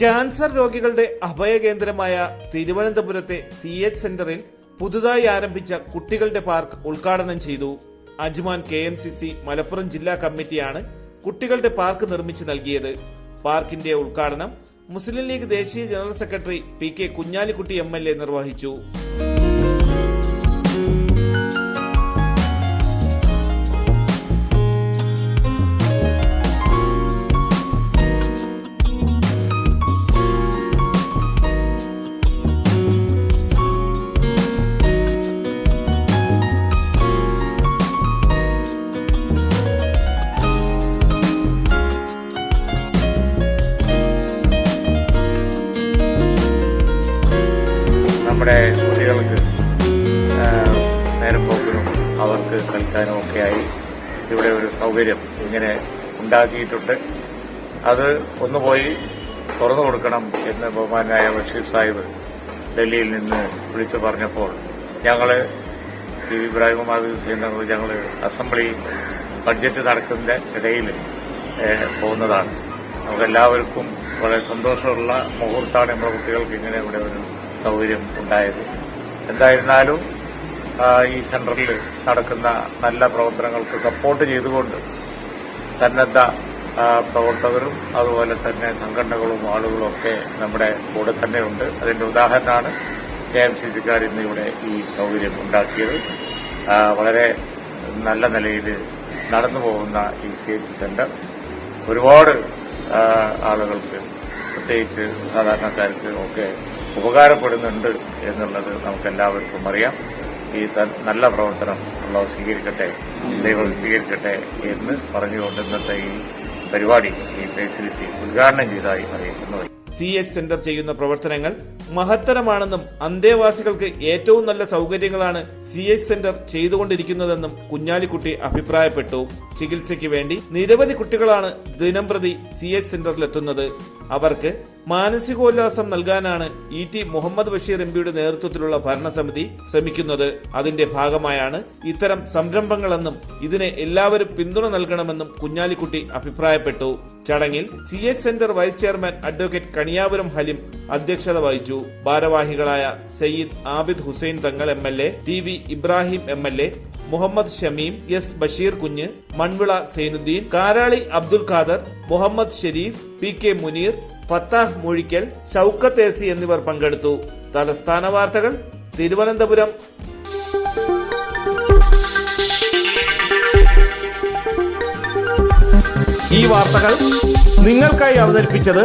Cancer രോഗികളുടെ അഭയകേന്ദ്രമായ തിരുവനന്തപുരത്തെ C H സെന്ററിൽ പുതുതായി ആരംഭിച്ച കുട്ടികളുടെ പാർക്ക് ഉദ്ഘാടനം ചെയ്തു Ajman K M C C Malappuram ജില്ലാ കമ്മിറ്റിയാണ് കുട്ടികളുടെ പാർക്ക് നിർമ്മിച്ചു നൽകിയത്. പാർക്കിന്റെ ഉദ്ഘാടനം മുസ്ലിം ലീഗ് ദേശീയ general secretary P K Kunhalikutty M നിർവഹിച്ചു. നമ്മുടെ കുട്ടികൾക്ക് ആ, നേരം പോക്കിനും അവർക്ക് കളിക്കാനും ഒക്കെയായി ഇവിടെ ഒരു സൗകര്യം ഇങ്ങനെ ഉണ്ടാക്കിയിട്ടുണ്ട്. അത് ഒന്ന് പോയി തുറന്നു കൊടുക്കണം എന്ന് ബഹുമാനായ ബഷീർ സാഹിബ് ഡൽഹിയിൽ നിന്ന് വിളിച്ചു പറഞ്ഞപ്പോൾ ഞങ്ങൾ ഈ ഇബ്രാഹിം ചെയ്യുന്ന ഞങ്ങൾ അസംബ്ലി ബഡ്ജറ്റ് നടക്കുന്ന ഇടയിൽ പോകുന്നതാണ്. നമുക്കെല്ലാവർക്കും വളരെ സന്തോഷമുള്ള മുഹൂർത്താണ് നമ്മുടെ കുട്ടികൾക്ക് ഇങ്ങനെ ഇവിടെ ഒരു സൗകര്യം ഉണ്ടായത്. എന്തായിരുന്നാലും ഈ സെന്ററിൽ നടക്കുന്ന നല്ല പ്രവർത്തനങ്ങൾക്ക് സപ്പോർട്ട് ചെയ്തുകൊണ്ട് സന്നദ്ധ പ്രവർത്തകരും അതുപോലെ തന്നെ സംഘടനകളും ആളുകളും ഒക്കെ നമ്മുടെ കൂടെ തന്നെയുണ്ട് അതിന്റെ ഉദാഹരണമാണ് കെ എം സി സിക്കാർ ഇന്ന് ഇവിടെ ഈ സൗകര്യം ഉണ്ടാക്കിയത്. വളരെ നല്ല നിലയിൽ നടന്നു പോകുന്ന ഈ സി എച്ച് സെന്റർ. ഒരുപാട് ആളുകൾക്ക് പ്രത്യേകിച്ച് സാധാരണക്കാർക്ക് ഒക്കെ ഉപകാരപ്പെടുന്നുണ്ട് എന്നുള്ളത് നമുക്ക് എല്ലാവർക്കും അറിയാം. ഈ നല്ല പ്രവർത്തനം ഉള്ളവർ സ്വീകരിക്കട്ടെ ദൈവം സ്വീകരിക്കട്ടെ എന്ന് പറഞ്ഞുകൊണ്ട് ഇന്നത്തെ ഈ പരിപാടി ഈ ഫെസിലിറ്റി ഉദ്ഘാടനം ചെയ്തതായി അറിയിക്കുന്നു. സി എസ് സെന്റർ ചെയ്യുന്ന പ്രവർത്തനങ്ങൾ മഹത്തരമാണെന്നും അന്തേവാസികൾക്ക് ഏറ്റവും നല്ല സൗകര്യങ്ങളാണ് സി എസ് സെന്റർ ചെയ്തുകൊണ്ടിരിക്കുന്നതെന്നും കുഞ്ഞാലിക്കുട്ടി അഭിപ്രായപ്പെട്ടു. ചികിത്സയ്ക്ക് വേണ്ടി നിരവധി കുട്ടികളാണ് ദിനംപ്രതി സി എസ് സെന്ററിലെത്തുന്നത്. അവർക്ക് മാനസികോല്ലാസം നൽകാനാണ് E T Muhammad Basheer M പിയുടെ നേതൃത്വത്തിലുള്ള ഭരണസമിതി ശ്രമിക്കുന്നത്. അതിന്റെ ഭാഗമായാണ് ഇത്തരം സംരംഭങ്ങളെന്നും ഇതിനെ എല്ലാവരും പിന്തുണ നൽകണമെന്നും കുഞ്ഞാലിക്കുട്ടി അഭിപ്രായപ്പെട്ടു. ചടങ്ങിൽ C S centre vice chairman advocate Kaniyapuram Haleem അധ്യക്ഷത വഹിച്ചു. ഭാരവാഹികളായ Sayyid Abid Hussain Thangal M L A T V Ibrahim M L A Muhammad Shameem S Basheer Kunju Manvila Zainuddin Karali Abdul Khader Muhammad Sherif P K Muneer Fattah Mozhikkal Shoukath AC എന്നിവർ പങ്കെടുത്തു. തലസ്ഥാന വാർത്തകൾ തിരുവനന്തപുരം. ഈ വാർത്തകൾ നിങ്ങൾക്കായി അവതരിപ്പിച്ചത്